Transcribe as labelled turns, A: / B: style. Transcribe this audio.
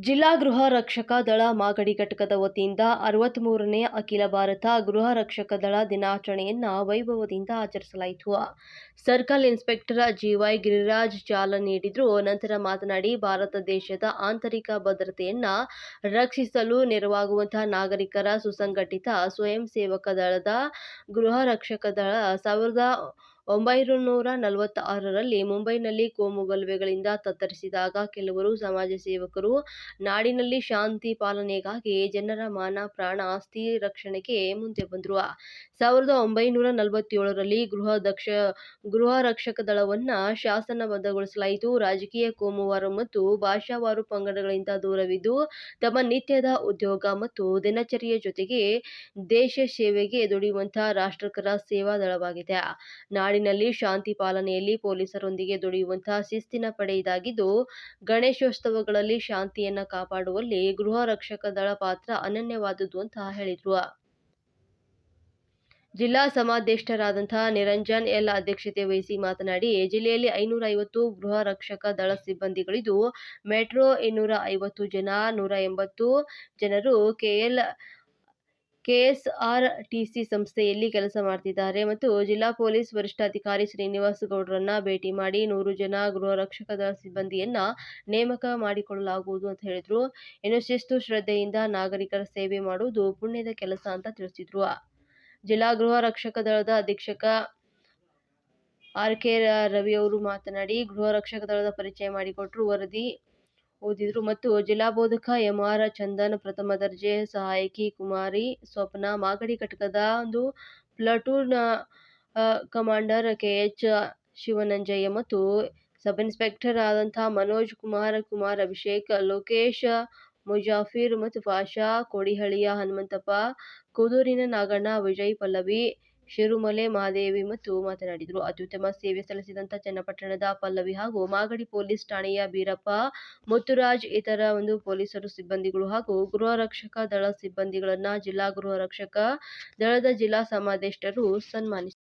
A: ಜಿಲ್ಲಾ ಗೃಹ ರಕ್ಷಕ ದಳ ಮಾಗಡಿ ಘಟಕದ ವತಿಯಿಂದ ಅರವತ್ಮೂರನೇ ಅಖಿಲ ಭಾರತ ಗೃಹ ರಕ್ಷಕ ದಳ ದಿನಾಚರಣೆಯನ್ನ ವೈಭವದಿಂದ ಆಚರಿಸಲಾಯಿತು. ಸರ್ಕಲ್ ಇನ್ಸ್ಪೆಕ್ಟರ್ ಜಿವೈ ಗಿರಿರಾಜ್ ಚಾಲನೆ ನೀಡಿದ್ರು. ನಂತರ ಮಾತನಾಡಿ, ಭಾರತ ದೇಶದ ಆಂತರಿಕ ಭದ್ರತೆಯನ್ನ ರಕ್ಷಿಸಲು ನೆರವಾಗುವಂತಹ ನಾಗರಿಕರ ಸುಸಂಘಟಿತ ಸ್ವಯಂ ಸೇವಕ ದಳದ ಗೃಹ ರಕ್ಷಕ ದಳ ಸಾವಿರದ ಒಂಬೈನೂರ ನಲವತ್ತಾರರಲ್ಲಿ ಮುಂಬೈನಲ್ಲಿ ಕೋಮು ಗಲಭೆಗಳಿಂದ ತತ್ತರಿಸಿದಾಗ ಕೆಲವರು ಸಮಾಜ ಸೇವಕರು ನಾಡಿನಲ್ಲಿ ಶಾಂತಿ ಪಾಲನೆಗಾಗಿ ಜನರ ಮಾನ, ಪ್ರಾಣ, ಆಸ್ತಿ ರಕ್ಷಣೆಗೆ ಮುಂದೆ ಬಂದರು. ಸಾವಿರದ ಒಂಬೈನೂರ ನಲವತ್ತೇಳರಲ್ಲಿ ಗೃಹ ದಕ್ಷ, ಗೃಹ ರಕ್ಷಕ ದಳವನ್ನ ಶಾಸನಬದ್ಧಗೊಳಿಸಲಾಯಿತು. ರಾಜಕೀಯ ಕೋಮುವಾರು ಮತ್ತು ಭಾಷಾವಾರು ಪಂಗಡಗಳಿಂದ ದೂರವಿದ್ದು, ತಮ್ಮ ನಿತ್ಯದ ಉದ್ಯೋಗ ಮತ್ತು ದಿನಚರಿಯ ಜೊತೆಗೆ ದೇಶ ಸೇವೆಗೆ ದುಡಿಯುವಂತಹ ರಾಷ್ಟ್ರಕರ ಸೇವಾ ದಳವಾಗಿದೆ. ನಾಡಿನಲ್ಲಿ ಶಾಂತಿ ಪಾಲನೆಯಲ್ಲಿ ಪೊಲೀಸರೊಂದಿಗೆ ದುಡಿಯುವಂತಹ ಶಿಸ್ತಿನ ಪಡೆ ಇದಾಗಿದ್ದು, ಗಣೇಶೋತ್ಸವಗಳಲ್ಲಿ ಶಾಂತಿಯನ್ನ ಕಾಪಾಡುವಲ್ಲಿ ಗೃಹ ರಕ್ಷಕ ದಳ ಪಾತ್ರ ಅನನ್ಯವಾದುದು ಅಂತ ಹೇಳಿದ್ರು. ಜಿಲ್ಲಾ ಸಮಾದೇಷ್ಟರಾದಂತಹ ನಿರಂಜನ್ ಎಲ್ ಅಧ್ಯಕ್ಷತೆ ವಹಿಸಿ ಮಾತನಾಡಿ, ಜಿಲ್ಲೆಯಲ್ಲಿ ಐನೂರ ಐವತ್ತು ಗೃಹ ರಕ್ಷಕ ದಳ ಸಿಬ್ಬಂದಿಗಳಿದ್ದು, ಮೆಟ್ರೋ ಇನ್ನೂರ ಐವತ್ತು ಜನ ನೂರ ಎಂಬತ್ತು ಜನರು ಕೆಎಲ್ ಕೆಎಸ್ಆರ್ಟಿಸಿ ಸಂಸ್ಥೆಯಲ್ಲಿ ಕೆಲಸ ಮಾಡ್ತಿದ್ದಾರೆ ಮತ್ತು ಜಿಲ್ಲಾ ಪೊಲೀಸ್ ವರಿಷ್ಠಾಧಿಕಾರಿ ಶ್ರೀನಿವಾಸ್ ಗೌಡ್ರನ್ನ ಭೇಟಿ ಮಾಡಿ ನೂರು ಜನ ಗೃಹ ರಕ್ಷಕ ದಳ ಸಿಬ್ಬಂದಿಯನ್ನ ನೇಮಕ ಮಾಡಿಕೊಳ್ಳಲಾಗುವುದು ಅಂತ ಹೇಳಿದ್ರು. ಇನ್ನು ಶಿಸ್ತು ಶ್ರದ್ಧೆಯಿಂದ ನಾಗರಿಕರ ಸೇವೆ ಮಾಡುವುದು ಪುಣ್ಯದ ಕೆಲಸ ಅಂತ ತಿಳಿಸಿದ್ರು. ಜಿಲ್ಲಾ ಗೃಹ ರಕ್ಷಕ ದಳದ ಅಧೀಕ್ಷಕ ಆರ್ ಕೆ ರವಿ ಅವರು ಮಾತನಾಡಿ, ಗೃಹ ರಕ್ಷಕ ದಳದ ಪರಿಚಯ ಮಾಡಿಕೊಟ್ರು ವರದಿ ಓದಿದ್ರು. ಮತ್ತು ಜಿಲ್ಲಾ ಬೋಧಕ ಎಂಆರ್ ಚಂದನ್ ಪ್ರಥಮ ದರ್ಜೆ ಸಹಾಯಕಿ ಕುಮಾರಿ ಸ್ವಪ್ನ ಮಾಗಡಿ ಘಟಕದ ಒಂದು platoon commander commander KH Shivananjaiah ಮತ್ತು ಸಬ್ ಇನ್ಸ್ಪೆಕ್ಟರ್ ಆದಂತಹ ಮನೋಜ್ ಕುಮಾರ್ ಕುಮಾರ್ ಅಭಿಷೇಕ್, ಲೋಕೇಶ್ ಮುಜಾಫಿರ್ ಮತ್ತು ಪಾಷಾ ಕೋಡಿಹಳ್ಳಿಯ ಹನುಮಂತಪ್ಪ, ಕೂದೂರಿನ ನಾಗಣ್ಣ, ವಿಜಯ್ ಪಲ್ಲವಿ ಶಿರುಮಲೆ, ಮಾದೇವಿ ಮತ್ತು ಮಾತನಾಡಿದರು. ಅತ್ಯುತ್ತಮ ಸೇವೆ ಸಲ್ಲಿಸಿದಂತ ಚನ್ನಪಟ್ಟಣದ ಪಲ್ಲವಿ ಹಾಗೂ ಮಾಗಡಿ ಪೊಲೀಸ್ ಠಾಣೆಯ ಬೀರಪ್ಪ ಮುತ್ತುರಾಜ್, ಇತರ ಒಂದು ಪೊಲೀಸರು, ಸಿಬ್ಬಂದಿಗಳು ಹಾಗೂ ಗೃಹ ರಕ್ಷಕ ದಳ ಸಿಬ್ಬಂದಿಗಳನ್ನ ಜಿಲ್ಲಾ ಗೃಹ ರಕ್ಷಕ ದಳದ ಜಿಲ್ಲಾ ಸಮಾದೇಷ್ಟರು ಸನ್ಮಾನಿಸಿದರು